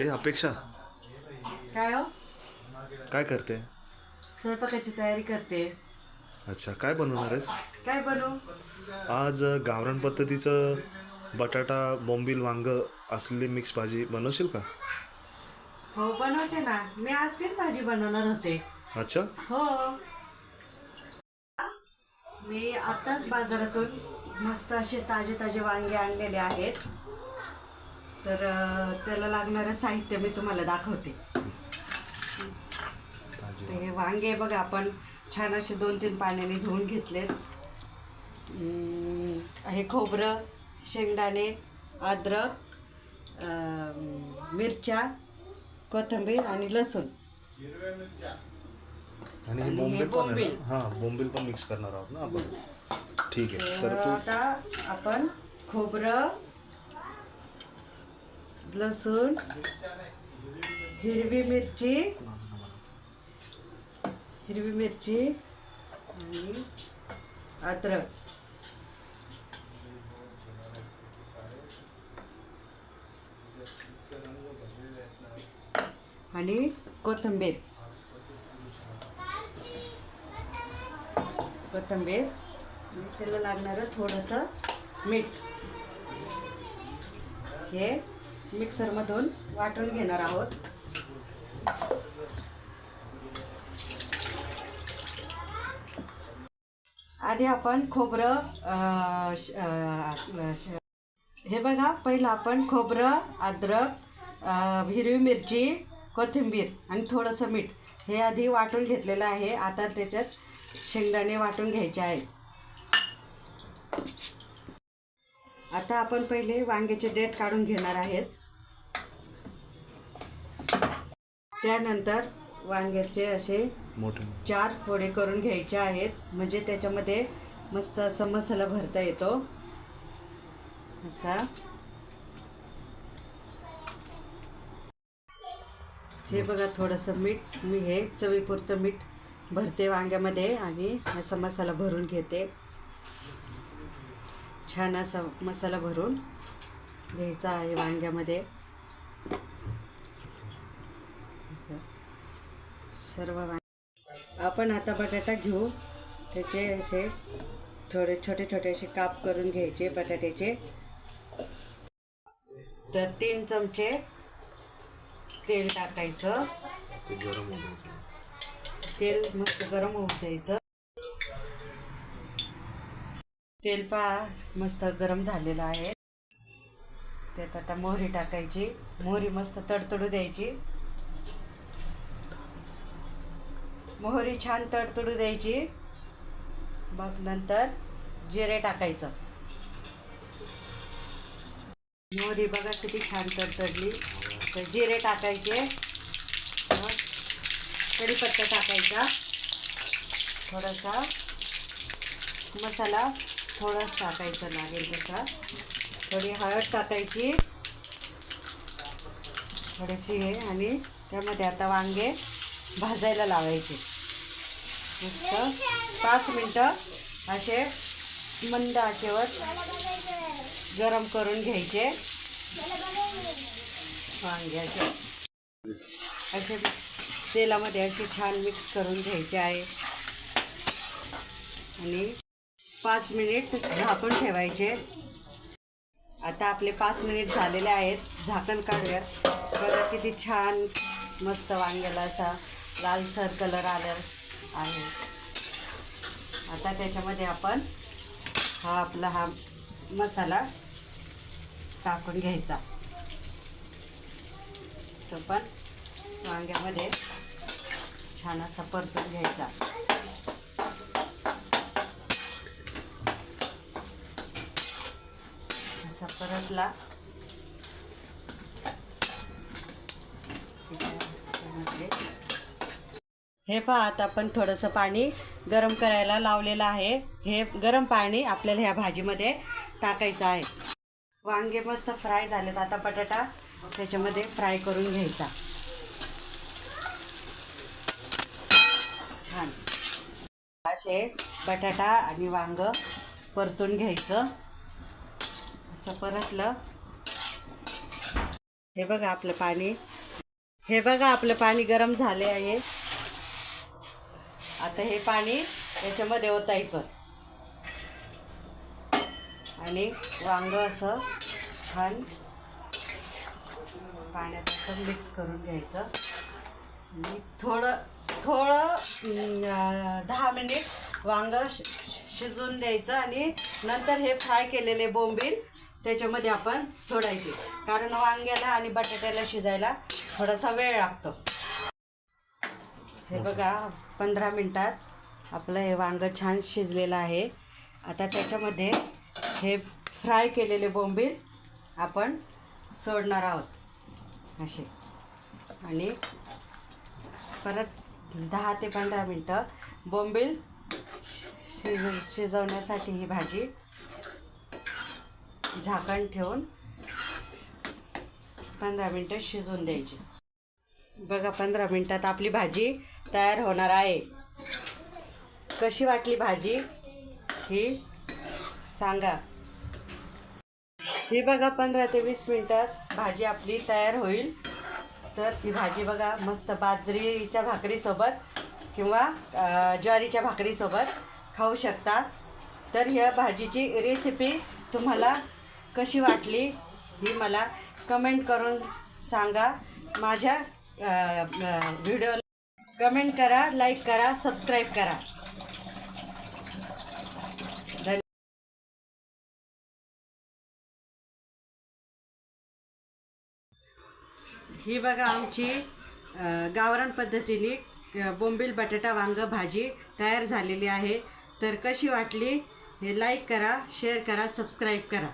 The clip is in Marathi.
ए अपेक्षा? काय हो? काय करते? स्वयंपाकाची तयारी करते. अच्छा काय बनवणार आहेस? काय बनवू? आज गावरान पद्धतीचं बटाटा बोंबील वांग असलेली मिक्स भाजी बनवशील का? हो बनवते ना. मी आज तीच भाजी बनवणार होते. अच्छा? हो. मी आताच बाजारातून मस्त असे ताजे ताजे वांगे आणलेले आहेत. तर त्याला लागणारं साहित्य मी तुम्हाला दाखवते. तर हे वांगे बघा आपण छान असे दोन तीन पाण्याने धुवून घेतलेत. हे खोबरं शेंगदाणे अद्रक मिरच्या कोथिंबीर आणि लसूण. आणि हे बोंबील पण हां बोंबील पण मिक्स करणार आहोत ना आपण? ठीक आहे तर आता आपण खोबरं लसूण हिरवी मिरची हिरवी मिरची आणि अद्रक. आणि कोथिंबीर. कोथिंबीर. त्याला लागणारं थोडंसं मीठ. हे मिक्सरमधून वाटून घेणार आहोत. आधी आपण खोबरं श- श- हे बघा पहिलं आपण खोबरं अद्रक हिरवी मिरची कोथिंबीर आणि थोडंसं मीठ हे आधी वाटून घेतलेलं आहे. आता त्याच्यात शेंगदाणे वाटून घ्यायचे आहेत. आता आपण पहिले वांग्याचे डेट काढून घेणार आहेत. त्यानंतर वांग्याचे असे चार फोडे करून घ्यायचे आहेत. म्हणजे त्याच्यामध्ये मस्त असा मसाला भरता येतो. असा. हे बघा थोडंसं मीठ. मी हे चवीपुरतं मीठ भरते वांग्यामध्ये आणि असा मसाला भरून घेते. छान असा मसाला भरून घ्यायचा आहे वांग्यामध्ये. सर्व वांग. आपण आता बटाटा घेऊ. त्याचे असे थोडे छोटे छोटे असे काप करून घ्यायचे बटाट्याचे. तर तीन चमचे तेल टाकायचं. ते गरम होऊ द्यायचं. तेल मस्त गरम होऊ द्यायचं. तेल पहा मस्त गरम झालेलं आहे. त्यात आता मोहरी टाकायची. मोहरी मस्त तडतडू द्यायची. मोहरी छान तडतडू द्यायची. मग नंतर जिरे टाकायचं. मोहरी बघा किती छान तडतडली. तर जिरे टाकायचे. मग कढीपत्ता टाकायचा. थोडासा मसाला थोडाच टाकायचं लागेल तसा थोडी हळद टाकायची. थोडीशी हे आणि त्यामध्ये आता वांगे भाजायला लावायचे. मस्त. पाच मिनटं असे मंद आचेवर गरम करून घ्यायचे. वांगे असे. असे तेलामध्ये असे छान मिक्स करून घ्यायचे आहे. आणि पाच मिनिट झाकून ठेवायचे. आता आपले पाच मिनिट झालेले आहेत. झाकण काढूया बघा किती छान मस्त वांग्याला असा लालसर कलर आला आहे. आता त्याच्यामध्ये आपण हा आपला हा मसाला टाकून घ्यायचा. तो पण वांग्यामध्ये छान असा परतून घ्यायचा. असा हे पहा आता आपण थोडंसं पाणी गरम करायला लावलेलं आहे. हे गरम पाणी आपल्याला ह्या भाजीमध्ये टाकायचं आहे. वांगे मस्त फ्राय झालेत. आता बटाटा त्याच्यामध्ये फ्राय करून घ्यायचा. छान. असे बटाटा आणि वांग परतून घ्यायचं. असं परतलं. हे बघा आपलं पाणी. हे बघा आपलं पाणी गरम झाले आहे. आता हे पाणी याच्यामध्ये ओतायचं. आणि वांग असं छान पाण्यात असं मिक्स करून घ्यायचं. आणि थोडं थोडं दहा मिनिट वांग शि- शिजवून द्यायचं आणि नंतर हे फ्राय केलेले बोंबील त्याच्यामध्ये आपण सोडायचे. कारण वांग्याला आणि बटाट्याला शिजायला थोडासा वेळ लागतो. हे बघा पंधरा मिनटात आपलं हे वांग छान शिजलेलं आहे. आता त्याच्यामध्ये हे फ्राय केलेले बोंबील आपण सोडणार आहोत. असे. आणि परत दहा ते पंधरा मिनटं बोंबील शिज शिजवण्यासाठी ही भाजी झाकण ठेवून पंधरा मिनटं शिजवून द्यायची. बघा पंधरा मिनटात आपली भाजी तयार होणार आहे. कशी वाटली भाजी? ही सांगा. ही बघा पंधरा ते वीस मिनटात भाजी आपली तयार होईल. तर ही भाजी बघा मस्त बाजरीच्या भाकरीसोबत किंवा ज्वारीच्या भाकरीसोबत खाऊ शकता तर ह्या भाजीची रेसिपी तुम्हाला कशी वाटली ही मला कमेंट करून सांगा. माझ्या व्हिडिओ कमेंट करा लाईक करा सबस्क्राईब करा. ही बघा आमची गावरण गावरान पद्धतीने बोंबील बटाटा वांग भाजी तयार झालेली आहे. तर कशी वाटली हे लाईक करा शेअर करा सबस्क्राईब करा.